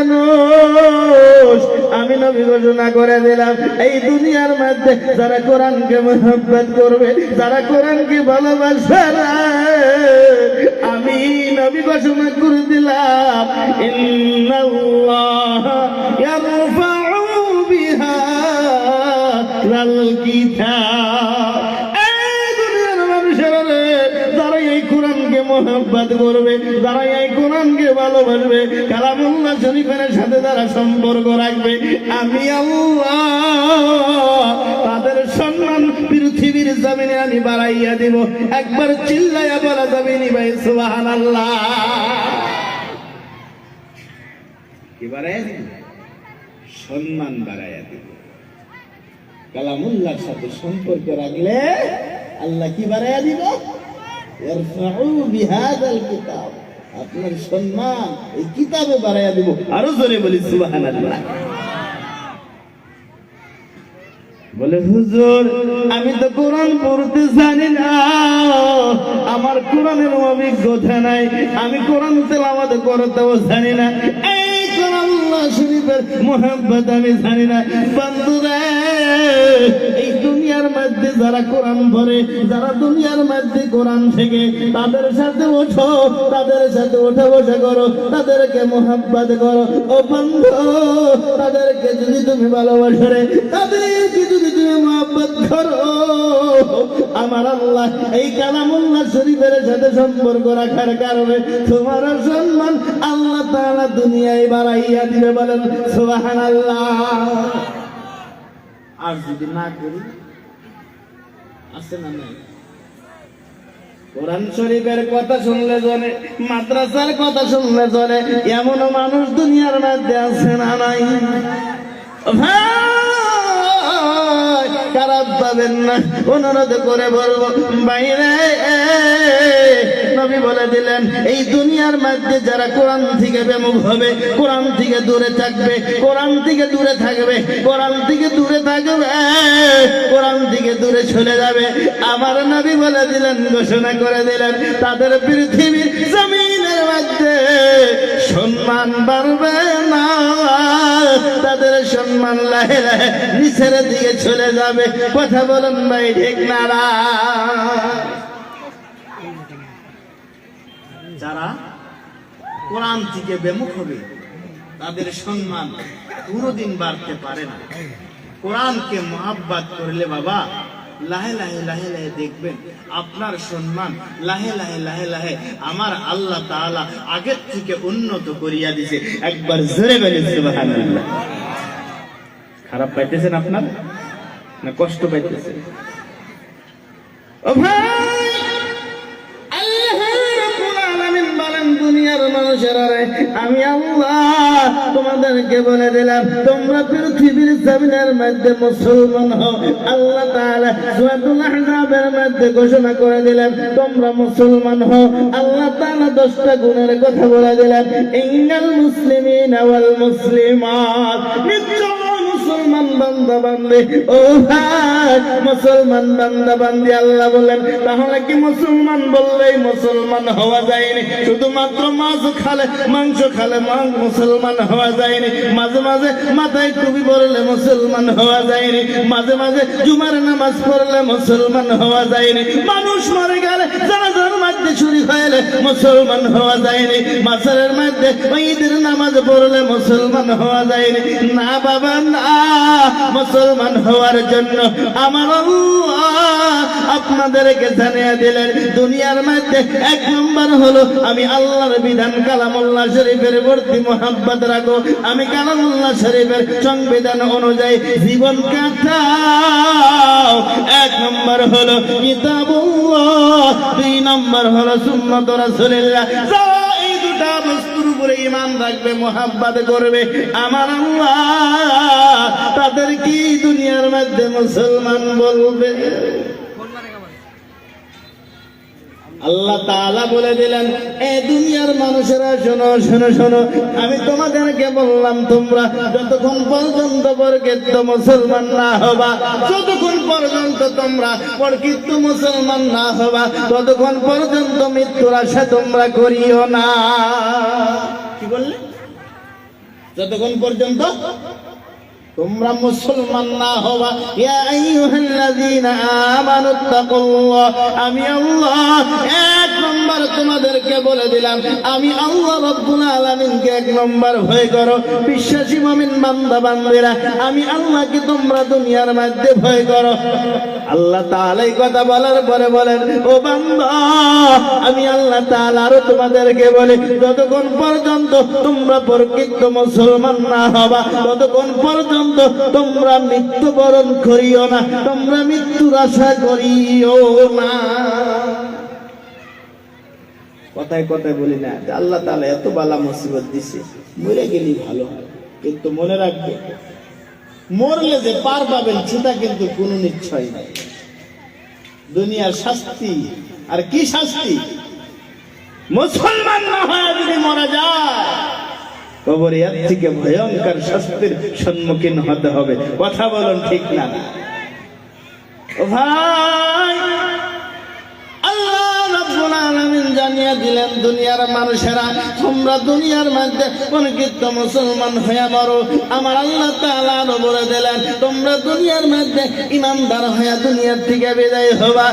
মানুষ। আমি নবী ঘোষণা করে দিলাম, এই দুনিয়ার মধ্যে যারা কোরআনকে মোহাব্বত করবে, যারা কোরআনকে ভালোবাসবে আমি নবী ঘোষণা করে দিলাম, ইন্নাল্লাহ ইয়ারফাউ বিহাদাল কিতাব। মোহাব্বত করবে যারা এই কোরআনকে ভালোবাসবে, কালামুল্লাহ শরীফের সাথে যারা সম্পর্ক রাখবে, আমি তাদের সম্মান পৃথিবীর জমিনে আমি বাড়াইয়া দিব। একবার চিল্লাইয়া বলা যাবে নি ভাই সুবাহান আল্লাহ কি বাড়াইয়া দিব? সম্মান বাড়াইয়া দিব। কালামুল্লাহর সাথে সম্পর্ক রাখলে আল্লাহ কি বাড়াইয়া দিব? আপনার সম্মান এই কিতাবে বাড়াইয়া দিব। আরও জোরে বলি, সুবহানাল্লাহ। বলে, হুজুর, আমি তো কোরআন পড়তে জানি না। আমার কোরআনের অভিজ্ঞতা নাই। আমি কোরআন তেলাওয়াত করতেও জানি না। এই কোরআন শরীফের মোহাম্মত আমি জানি না। বন্ধুরা, এই দুনিয়ার মধ্যে যারা কোরআন পড়ে, যারা দুনিয়ার মধ্যে কোরআন শেখে, তাদের সাথে ওঠো, তাদের সাথে ওঠা বসে করো, তাদেরকে মোহাব্বত করো। ও বন্ধু, তাদেরকে যদি তুমি ভালোবাসো রে, তাদেরকে যদি তুমি মোহাব্বত করো, আমার আল্লাহ এই কালামুল্লাহ শরীফের সাথে সম্পর্ক রাখার কারণে তোমার সম্মান আল্লাহ তাআলা দুনিয়ায় বাড়াইয়া দিবে বলেন, সুবহানাল্লাহ। আর যদি না করি আছে না নাই? কোরআন শরীফের কথা শুনলে জলে মাদ্রাসার কথা শুনলে জলে এমনও মানুষ দুনিয়ার মধ্যে আছে না নাই? ভাই, খারাপ পাবেন না অনুরোধ করে বলব, বাইরে নবী বলে দিলেন, এই দুনিয়ার মধ্যে যারা কোরআন থেকে বেমুখ হবে, কোরআন থেকে দূরে থাকবে, কোরআন থেকে দূরে থাকবে, কোরআন থেকে দূরে থাকবে, কোরআন থেকে দূরে চলে যাবে। আমার নবী বলে দিলেন, ঘোষণা করে দিলেন, তাদের পৃথিবীর জমিনের মধ্যে সম্মান বাড়বে না। তাদের সম্মান লাহে লাহে নিচের দিকে চলে যাবে। কথা বলেন ভাই, ঠিক না না? যারা কোরআন থেকে বেমুখ হবে, তাদের সম্মান কোনোদিন বাড়তে পারে না। কোরআনকে মহাব্বাত করলে বাবা, লাহে লাহে লাহে লাহে দেখবেন, আপনার সম্মান লাহে লাহে লাহে লাহে আমার আল্লাহ তাআলা আগের থেকে উন্নত করিয়া দিছে। একবার জোরে বলে খারাপ পাইতেছেন আপনার? না কষ্ট পাইতেছেন? দিলাম, তোমরা মুসলমান আল্লাহ গুণের কথা বলে দিলেন, ইন্নাল মুসলিমিনা ওয়াল নিশ্চয় বান্দা বান্দে ও ভাই মুসলমান বান্দা বান্দি আল্লাহ বলেন, তাহলে কি মুসলমান বললেই মুসলমান হওয়া যায়নি? শুধুমাত্র মাছ খালে, মাংস খালে মাংস মুসলমান হওয়া যায়নি। মাঝে মাঝে মাথায় টুপি পরলে মুসলমান হওয়া যায়নি। মাঝে মাঝে জুমার নামাজ পড়লে মুসলমান হওয়া যায়নি। মানুষ মরে গেলে জানাজার মধ্যে চুরি হইলে মুসলমান হওয়া যায়নি। মাসের মধ্যে ঈদের নামাজ পড়লে মুসলমান হওয়া যায়নি। না বাবা, না, মুসলমান হওয়ার জন্য আমার আপনাদেরকে জানিয়ে দিলেন, দুনিয়ার মধ্যে এক নম্বর হলো আমি আল্লাহর বিধান কালামুল্লাহ শরীফের ভর্তি মোহাব্বত রাখো। আমি কালামুল্লাহ শরীফের সংবিধান অনুযায়ী জীবন কাটাও। এক নম্বর হলো কিতাবুল্লাহ, দুই নম্বর হলো সুন্নত রাসূলুল্লাহ। ইমান রাখবে মোহাম্মদ করবে। আমার আল্লাহ তাদের কি দুনিয়ার মধ্যে মুসলমান বলবে? আল্লাহ তাআলা বলে দিলেন, এ দুনিয়ার মানুষেরা, শোনো শোনো শোনো, আমি তোমাদেরকে বললাম, তোমরা যতক্ষণ পর্যন্ত প্রকৃত মুসলমান না হবা, যতক্ষণ পর্যন্ত তোমরা প্রকৃত মুসলমান না হবা, ততক্ষণ পর্যন্ত মৃত্যুর আশা তোমরা করিও না। কি বললে যতক্ষণ পর্যন্ত তোমরা মুসলমান না হওয়া ইয়া আইয়ুহাল্লাযীনা আমানু তাকুল্লাহ আমি আল্লাহ এক নম্বর তোমাদেরকে বলে দিলাম, আমি আল্লাহ রাব্বুল আলামিনকে এক নম্বর ভয় করো। বিশ্বাসী মুমিন বান্দা বান্দিরা, আমি আল্লাহকে তোমরা দুনিয়ার মধ্যে ভয় করো। আল্লাহ এই কথা বলার পরে বলেন, ও বান্দা, আমি আল্লাহ তাআলা আরও তোমাদেরকে বলি, যতক্ষণ পর্যন্ত তোমরা প্রকৃত মুসলমান না হবা, ততক্ষণ পর্যন্ত তোমরা মৃত্যুবরণ করিও না, তোমরা মৃত্যুর আশা করিও না। কথায় কথায় বলি না, যে আল্লাহ তাআলা এত বালা মুসিবত দিছে, মরে গেলেই ভালো কিন্তু মনে রাখবে, মরলে যে পার পাবেন সেটা কিন্তু কোনো নিশ্চয় নাই। দুনিয়ার শাস্তি, আর কি শাস্তি? মুসলমান না হয় যদি মারা যায়, কবরে এর থেকে ভয়ঙ্কর শাস্তির সম্মুখীন হতে হবে। কথা বলুন ঠিক না? ভাই! আলামিন জানিয়ে দিলেন, দুনিয়ার মানুষেরা, তোমরা দুনিয়ার মধ্যে কোনকিত মুসলমান হয়ে মরো। আমার আল্লাহ তাআলা বলে দিলেন, তোমরা দুনিয়ার মধ্যে ইমানদার হয়ে দুনিয়ার থেকে বিদায় হবা।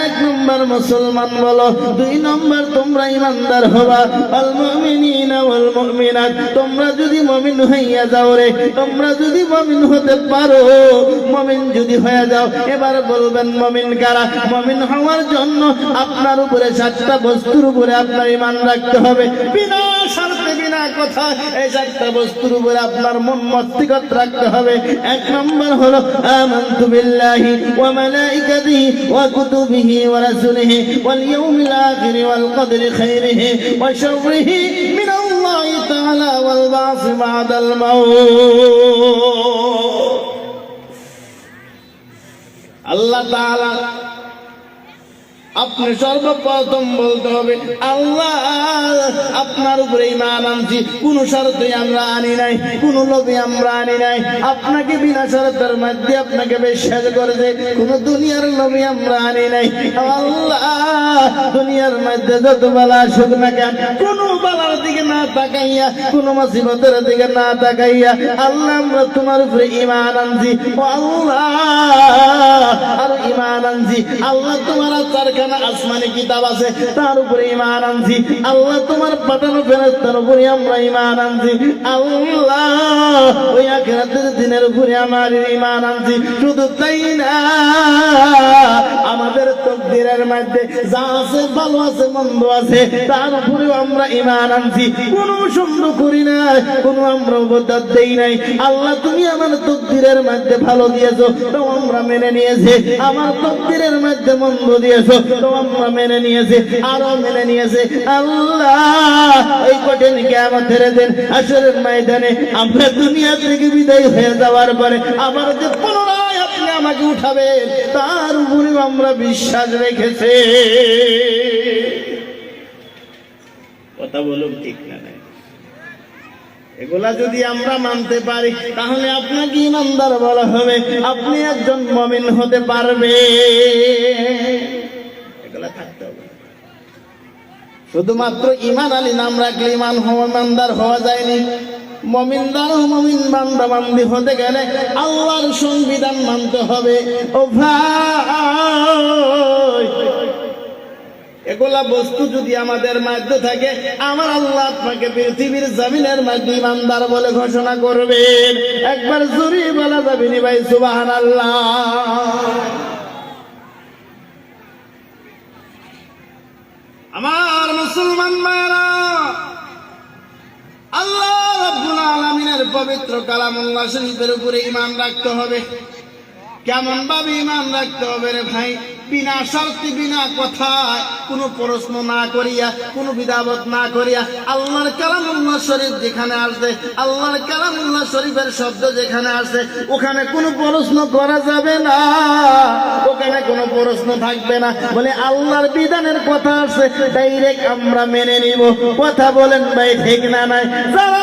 এক নম্বর মুসলমান বলো, দুই নম্বর তোমরা ইমানদার হবা। আল মুমিনিনা ওয়াল মুমিনাত, তোমরা যদি মুমিন হইয়া যাও রে, তোমরা যদি মুমিন হতে পারো, মুমিন যদি হয়ে যাও, এবার বলবেন মুমিন কারা? মুমিন হওয়ার জন্য আপনার উপরে চারটা বস্তুর উপরে আপনার ইমান রাখতে হবে। বিনা শর্তে, বিনা কথা এই চারটা বস্তুর উপরে আপনার মন মস্তিগত রাখতে হবে। এক নম্বর হলো, আমানতু বিল্লাহি ওয়া মালাইকাতিহি ওয়া কুতুবিহি ওয়া রাসূলিহি ওয়াল ইয়াউমিল আখির ওয়াল কদরি খাইরিহি ওয়া শাররিহি মিনাল্লাহি তাআলা ওয়াল বা'স বা'দাল মাউত। আল্লাহ তাআলা আপনি সর্বপ্রথম বলতে হবে, আল্লাহ, আপনার উপরে ইমান আনছি। কোন শর্তে আমরা আনি নাই, কোন লোভে আমরা আনি নাই। আপনাকে বিনা শর্তের মধ্যে আপনাকে বিশ্বাস করেছে, কোন দুনিয়ার লোভে আমরা আনি নাই। আল্লাহ, দুনিয়ার মধ্যে যত বেলা আসুক না কেন, কোন বেলার দিকে না তাকাইয়া, কোন মুসিবতের দিকে না তাকাইয়া, আল্লাহ, আমরা তোমার উপরে ইমান আনছি। আল্লাহ, আর ইমান আনছি। আল্লাহ তোমার চারখানা আসমানি কিতাব আছে, তার উপরে ইমান আনছি। আল্লাহ তোমার পাঠানো ফেরস্তার উপরে আমরা ইমান আনছি। আল্লাহ, ওই আখেরাতের দিনের উপরে আমার ইমান আনছি। শুধু তাই না মধ্যে যা আছে, ভালো আছে, মন্দ আছে তার উপরেও আমরা ইমান আনছি। করি না আমরা দেই নাই। আল্লাহ, তুমি আমার তকদিরের মধ্যে ভালো দিয়েছ তো আমরা মেনে নিয়েছি। আমার তকদিরের মধ্যে মন্দ দিয়েছ তো আমরা মেনে নিয়েছি। আরও মেনে নিয়েছে। আল্লাহ কঠিন দিন আসরের ময়দানে আমরা দুনিয়া থেকে বিদায় হয়ে যাওয়ার পরে আমার যে পুনরায় আমাকে উঠাবেন তার উপরেও আমরা বিশ্বাস রেখেছে। কথা বলুন ঠিক না এগুলা যদি আমরা মানতে পারি তাহলে আপনাকে ইমানদার বলা হবে আপনি একজন মমিন হতে পারবে। এগুলা থাকতে হবে। শুধুমাত্র ইমান আলী নাম রাখলে ইমান হওয়া ইমানদার হওয়া যায়নি। হতে গেলে আল্লাহর সংবিধান মানতে হবে। ও ভাই, এগুলা বস্তু যদি আমাদের মধ্যে থাকে, আমার আল্লাহ আপনাকে পৃথিবীর জমিনের মধ্যে ইমানদার বলে ঘোষণা করবেন। একবার জুরি বলা যাবে ভাই সুবাহান আল্লাহ আমার মুসলমান মায়েরা আল্লাহ রাব্বুল আলামিনের পবিত্র কালামুল্লাহ শরীফের উপরে ইমান রাখতে হবে। কেমন ভাবে ইমান রাখতে হবে রে ভাই? বিনা শর্তে, বিনা কথায় কোনো প্রশ্ন না করিয়া, কোনো বিদাবত না করিয়া, আল্লাহর কালামুল্লাহ শরীফ যেখানে আসবে, আল্লাহর কালামুল্লাহ শরীফের শব্দ যেখানে আসে ওখানে কোনো প্রশ্ন করা যাবে না। ওখানে কোনো প্রশ্ন থাকবে না। বলে আল্লাহর বিধানের কথা আছে ডাইরেক্ট আমরা মেনে নিব। কথা বলেন ভাই, ঠিক না নাই? যারা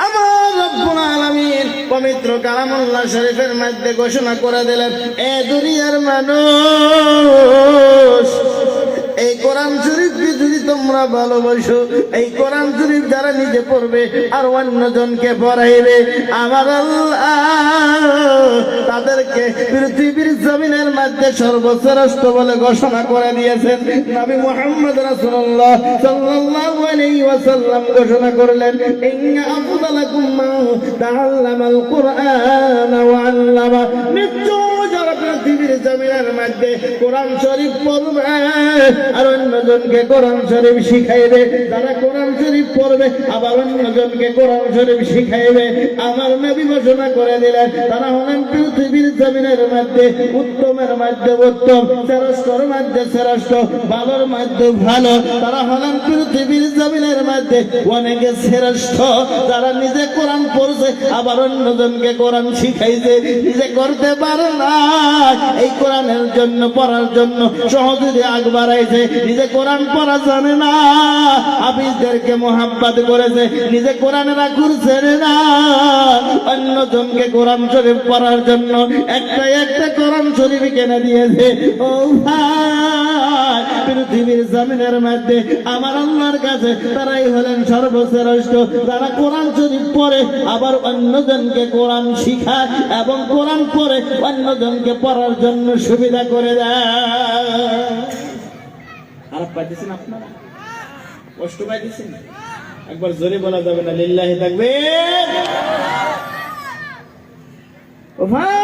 আমার রব্বুল আলামিন পবিত্র কালামুল্লাহ শরীফের মধ্যে ঘোষণা করে দিলেন এ দুনিয়ার মানুষ এই কোরআন শরীফকে যদি তোমরা ভালোবাসো, এই কোরআন শরীফ যারা নিজে পড়বে আর অন্যজনকে পড়াইবে, আমার তাদেরকে পৃথিবীর জমিনের মধ্যে সর্বশ্রেষ্ঠ বলে ঘোষণা করে দিয়েছেন। নবী মুহাম্মদ রাসূলুল্লাহ সাল্লাল্লাহু আলাইহি ওয়াসাল্লাম ঘোষণা করলেন, ইন্না আফদালাকুম মান তাআল্লামাল কুরআন ওয়া আল্লামা। নিশ্চয় জমিনের মধ্যে কোরআন শরীফ পড়বে, আর অন্যজনকে কোরআন শরীফ শিখাইবে। যারা কোরআন শরীফ পড়বে, আবার অন্যজনকে কোরআন শরীফ শিখাইবে। আমার নবী ঘোষণা করে দিলেন, তারা হলেন পৃথিবীর জমিনের মধ্যে উত্তমের মধ্যে উত্তম শ্রেষ্ঠর মধ্যে শ্রেষ্ঠ ভালোর মধ্যে ভালো। তারা হলেন পৃথিবীর জমিনের মধ্যে অনেকে শ্রেষ্ঠ, যারা নিজে কোরআন পড়ছে, আবার অন্যজনকে কোরআন শিখাইছে। নিজে করতে পারে না। এই কোরআনের জন্য, পড়ার জন্য আগ বাড়াইছে নিজে কোরআন পড়া জানে না, হাফিজদেরকে করেছে। নিজে কোরআনেরা করছে না, অন্যজনকে কোরআন শরীফ পড়ার জন্য একটা একটা কোরআন শরীফ কিনে দিয়েছে। ও ভাই, পৃথিবীর জমিনের মধ্যে আমার আল্লাহর কাছে তারাই হলেন সর্বশ্রেষ্ঠ। যারা কোরআন শরীফ পড়ে, আবার অন্যজনকে কোরআন শিখায় এবং কোরআন পড়ে, অন্যজনকে পড়ার জন্য সুবিধা করে দেয়। খারাপ পাইতেছেন আপনারা? কষ্ট পাইতেছেন? একবার জোরে বলা যাবে না, লিল্লাহি থাকবে ও ভাই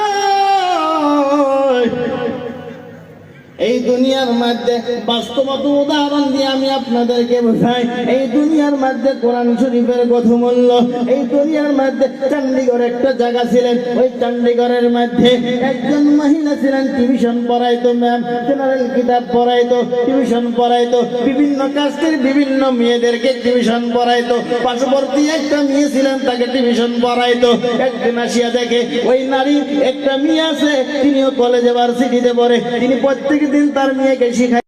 এই দুনিয়ার মধ্যে বাস্তবত উদাহরণ দিয়ে আমি আপনাদেরকে বোঝাই, এই দুনিয়ার মধ্যে কোরআন শরীফের কত মূল্য এই দুনিয়ার মধ্যে চণ্ডীগড় একটা জায়গা ছিলেন, ওই চণ্ডীগড়ের মধ্যে একজন মহিলা ছিলেন, টিউশন পড়াইতো ম্যাম জেনারেল কিতাব পড়াইতো, টিউশন পড়াইতো, বিভিন্ন কাস্টের বিভিন্ন মেয়েদেরকে টিউশন পড়াইতো, পার্শ্ববর্তী একটা মেয়ে ছিলেন, তাকে টিউশন পড়াইতো, একদিন আসিয়া দেখে ওই নারী একটা মেয়ে আছে, তিনিও কলেজে ভার্সিটিতে পড়ে, তিনি প্রত্যেক দিন তার মেয়েকে শিখায়